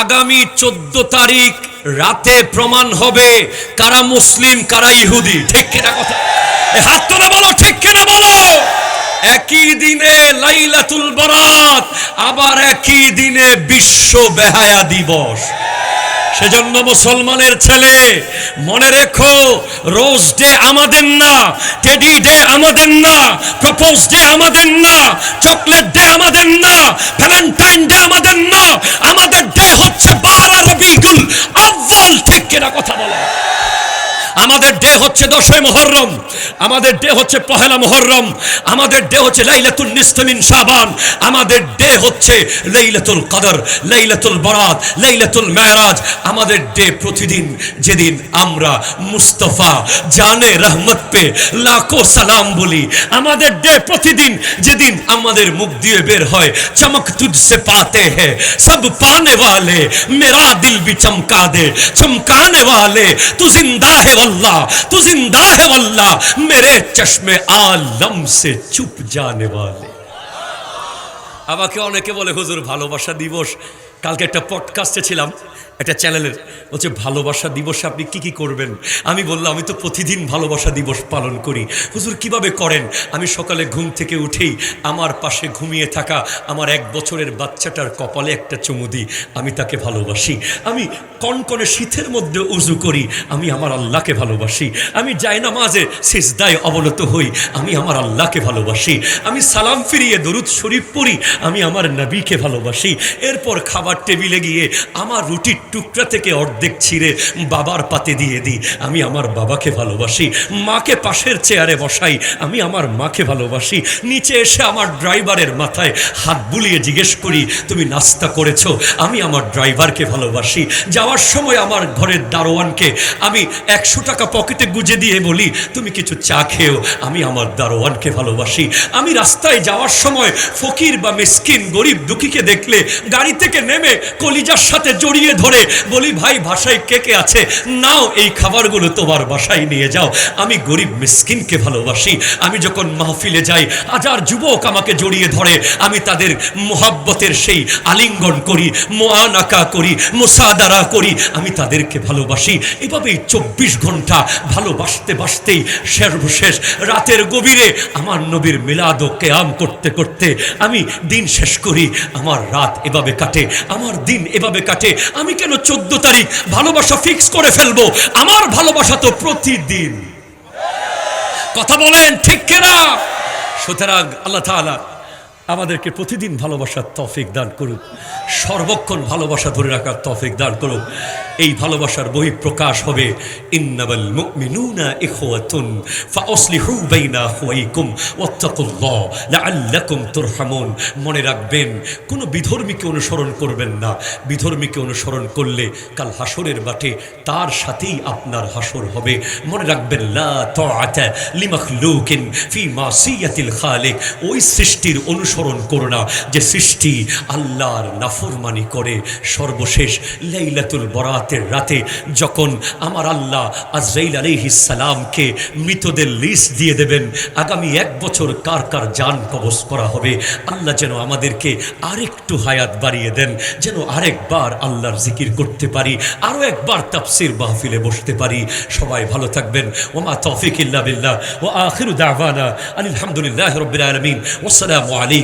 আগামী চোদ্দ তারিখ রাতে প্রমাণ হবে কারা মুসলিম, কারা ইহুদি। ঠিক কিনা কথা? হাত তোলা বলো, ঠিক কিনা বলো? একই দিনে লাইলাতুল বরাত, আবার একই দিনে বিশ্ব বেহায়া দিবস। সেজন্য মুসলমানের ছেলে, মনে রেখো, রোজ ডে আমাদের না, টেডি ডে আমাদের না, প্রপোজ ডে আমাদের না, চকলেট ডে আমাদের না, ভ্যালেন্টাইন ডে আমাদের না, আমাদের ডে আমাদের ডে হচ্ছে দশই মহরম আমাদের ডে হচ্ছে পহেলা মহরম আমাদের ডে হচ্ছে লাইলাতুল নিস্তমিন শাবান আমাদের ডে হচ্ছে লাইলাতুল কদর লাইলাতুল বরাত লাইলাতুল মেরাজ আমাদের ডে প্রতিদিন যেদিন আমরা মুস্তফা জানে রহমত পে লাখো সালাম বলি আমাদের ডে প্রতিদিন যেদিন আমাদের মুখ দিয়ে বের হয় চমক তুঝসে পাতে হে সব পানে वाले मेरा दिल भी चमका दे चमकाने वाले तू जिंदा है वल्ला तू जिंदा है वल्ला मेरे चश्मे आलम से चुप जाने वाले আমাকে অনেকে বলে হুজুর ভালোবাসা দিবস কালকে একটা পডকাস্টে ছিলাম একটা চ্যানেলের হচ্ছে ভালোবাসা দিবসে আপনি কি কি করবেন? আমি বললাম, আমি তো প্রতিদিন ভালোবাসা দিবস পালন করি। হুজুর, কীভাবে করেন? আমি সকালে ঘুম থেকে উঠেই আমার পাশে ঘুমিয়ে থাকা আমার এক বছরের বাচ্চাটার কপালে একটা চুমু দিই। আমি তাকে ভালোবাসি। আমি কনকনে শীতের মধ্যে উজু করি। আমি আমার আল্লাহকে ভালোবাসি। আমি যাই না মাঝে সিজদায় অবনত হই। আমি আমার আল্লাহকে ভালোবাসি। আমি সালাম ফিরিয়ে দরুদ শরীফ পড়ি। আমি আমার নবীকে ভালোবাসি। এরপর খাবার টেবিলে গিয়ে আমার রুটির টুকরা থেকে অর্ধেক ছিঁড়ে বাবার পাতে দিয়ে দিই। আমি আমার বাবাকে ভালোবাসি, মাকে পাশের চেয়ারে বসাই, আমি আমার মাকে ভালোবাসি। নিচে এসে আমার ড্রাইভারের মাথায় হাত বুলিয়ে জিজ্ঞেস করি, তুমি নাস্তা করেছ? আমি আমার ড্রাইভারকে ভালোবাসি। যাওয়ার সময় আমার ঘরের দারোয়ানকে আমি একশো টাকা পকেটে গুজে দিয়ে বলি, তুমি কিছু চা খেও আমি আমার দারোয়ানকে ভালোবাসি। আমি রাস্তায় যাওয়ার সময় ফকির বা মিসকিন গরিব দুঃখীকে দেখলে গাড়ি থেকে নেমে কলিজার সাথে জড়িয়ে ধরে বলি, ভাই ভাষায় কে কে আছে? নাও এই খাবারগুলো তোমার বাসায় নিয়ে যাও। আমি গরিব মিসকিনকে ভালোবাসি। আমি যখন মাহফিলে যাই, হাজার যুবক আমাকে জড়িয়ে ধরে। আমি তাদের মোহাব্বতের সেই আলিঙ্গন করি, মোয়ানাকা করি, মোসাদারা করি। আমি তাদেরকে ভালোবাসি। এভাবেই চব্বিশ ঘণ্টা ভালোবাসতে বাসতেই সর্বশেষ রাতের গভীরে আমার নবীর মিলাদ ও কেয়াম করতে করতে আমি দিন শেষ করি। আমার রাত এভাবে কাটে, আমার দিন এভাবে কাটে। আমি কেন চোদ্দ তারিখ ভালোবাসা ফিক্স করে ফেলব? আমার ভালোবাসা তো প্রতিদিন। কথা বলেন ঠিক কেনা? সুতরাং আল্লাহ তাআলা আমাদেরকে প্রতিদিন ভালোবাসার তফিক দান করুক। সর্বক্ষণ ভালোবাসা ধরে রাখার তফিক দান করুক। এই ভালোবাসার বহি প্রকাশ হবে মনে রাখবেন, কোনো বিধর্মীকে অনুসরণ করবেন না। বিধর্মীকে অনুসরণ করলে কাল হাসরের বাটে তার সাথেই আপনার হাসর হবে। মনে রাখবেন, লা ফি ওই সৃষ্টির অনুসরণ করো না, যে সৃষ্টি আল্লাহর নাফরমানি করে। সর্বশেষ লাইলাতুল বরাতের রাতে যখন আমার আল্লাহ আজরাইল সালামকে মৃতদের লিস্ট দিয়ে দেবেন, আগামী এক বছর কার কার জান কবজ করা হবে, আল্লাহ যেন আমাদেরকে আরেকটু হায়াত বাড়িয়ে দেন, যেন আরেকবার আল্লাহর জিকির করতে পারি আরও একবার তাফসির মাহফিলে বসতে পারি। সবাই ভালো থাকবেন। ওমা তৌফিক ইল্লা বিল্লাহ। ও আখিরু দাওয়ানা আলহামদুলিল্লাহ রব্বিল আলামিন। ওয়াসসালামু আলাইকুম।